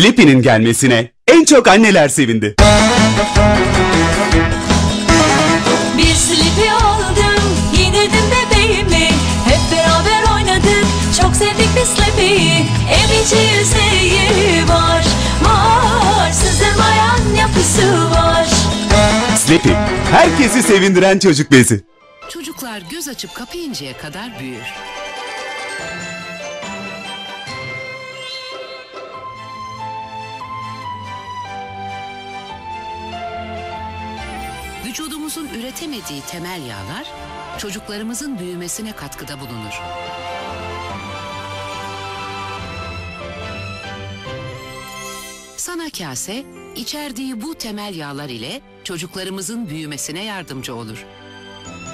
Sleepy'nin gelmesine en çok anneler sevindi. Bir slipi aldım, giydirdim bebeğimi Hep beraber oynadık, çok sevdik biz Slippy'yi Emici yüzeyi var, var Sızdırmayan yapısı var Sleepy, herkesi sevindiren çocuk bezi. Çocuklar göz açıp kapayıncaya kadar büyür. Vücudumuzun üretemediği temel yağlar çocuklarımızın büyümesine katkıda bulunur. Sana kase içerdiği bu temel yağlar ile çocuklarımızın büyümesine yardımcı olur.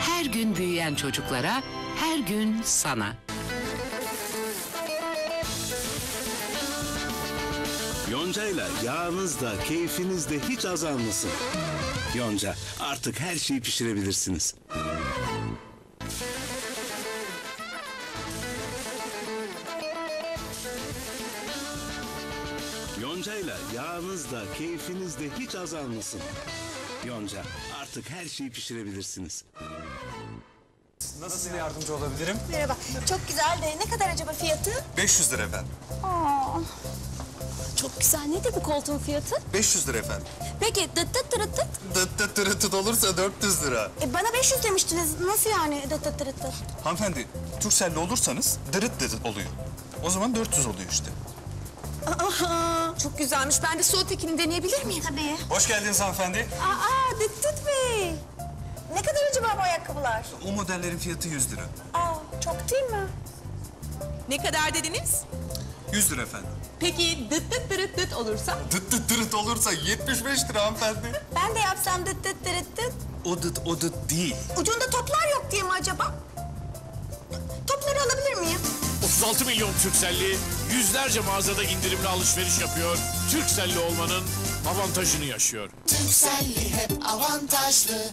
Her gün büyüyen çocuklara, her gün sana. Yonca'yla yağınız da keyfiniz de hiç azalmasın. Yonca artık her şeyi pişirebilirsiniz. Yonca'yla yağınız da keyfiniz de hiç azalmasın. Yonca artık her şeyi pişirebilirsiniz. Nasıl yardımcı olabilirim? Merhaba. Çok güzel de ne kadar acaba fiyatı? 500 lira efendim. Çok güzel. Nedir bu koltuğun fiyatı? 500 lira efendim. Peki dıt dıt tırıt dıt. Dıt dıt tırıt tıt olursa 400 lira. E, bana 500 demiştiniz. Nasıl yani dıt dıt tırıt dıt? Hanımefendi, Tursel'li olursanız dırıt dırıt oluyor. O zaman 400 oluyor işte. Aa, çok güzelmiş. Ben de su ötekini deneyebilir miyim? Tabii. Hoş geldiniz hanımefendi. Aa dıt dıt bey. Ne kadar acaba bu ayakkabılar? O modellerin fiyatı 100 lira. Aa çok değil mi? Ne kadar dediniz? 100 lira efendim. Peki dıt dıt dırıt dıt olursa? Dıt dıt tırıt olursa 75 lira hanımefendi. Ben de yapsam dıt dıt tırıt dıt. O dıt o dıt değil. Ucunda toplar yok diye mi acaba? Topları alabilir miyim? 36 milyon Türkcelli yüzlerce mağazada indirimli alışveriş yapıyor. Türkcelli olmanın avantajını yaşıyor. Türkcell'i hep avantajlı.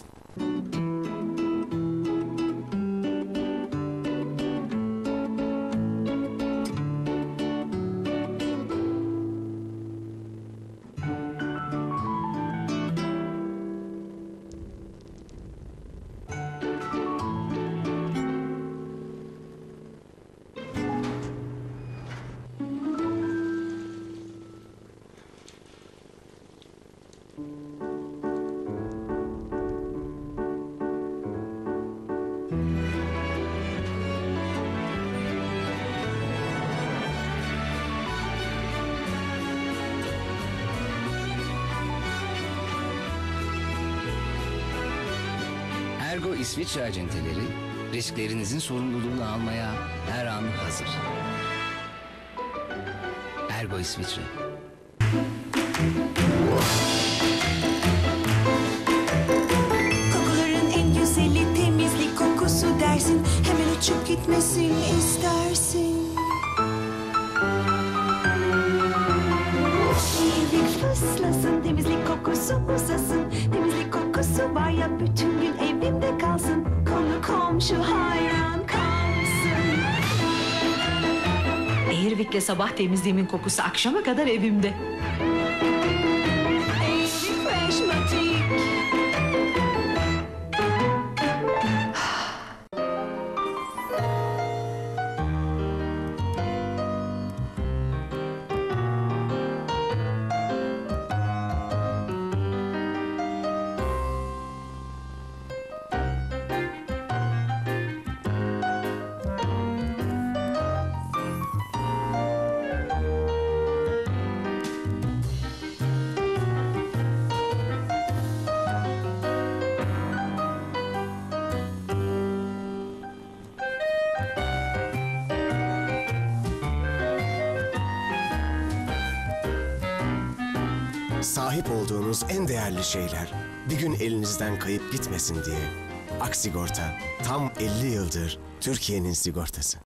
Ergo İsviçre acenteleri risklerinizin sorumluluğunu almaya her an hazır. Ergo İsviçre. Dersin Hemen uçup gitmesini istersin. Bir fıslasın temizlik kokusu uzasın Temizlik kokusu var ya bütün gün evimde kalsın. Konu komşu hayran kalsın. Airwick'le sabah temizliğimin kokusu akşama kadar evimde. Sahip olduğunuz en değerli şeyler bir gün elinizden kayıp gitmesin diye. Aksigorta tam 50 yıldır Türkiye'nin sigortası.